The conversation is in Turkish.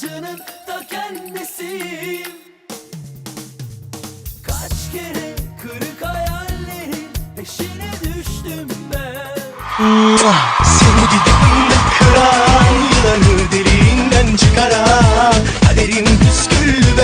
acının ta kendisiyim Kaç kere kırık hayallerin peşine düştüm ben. Seni gidip kıran Yılanı deliğinden çıkaran Kaderin püskü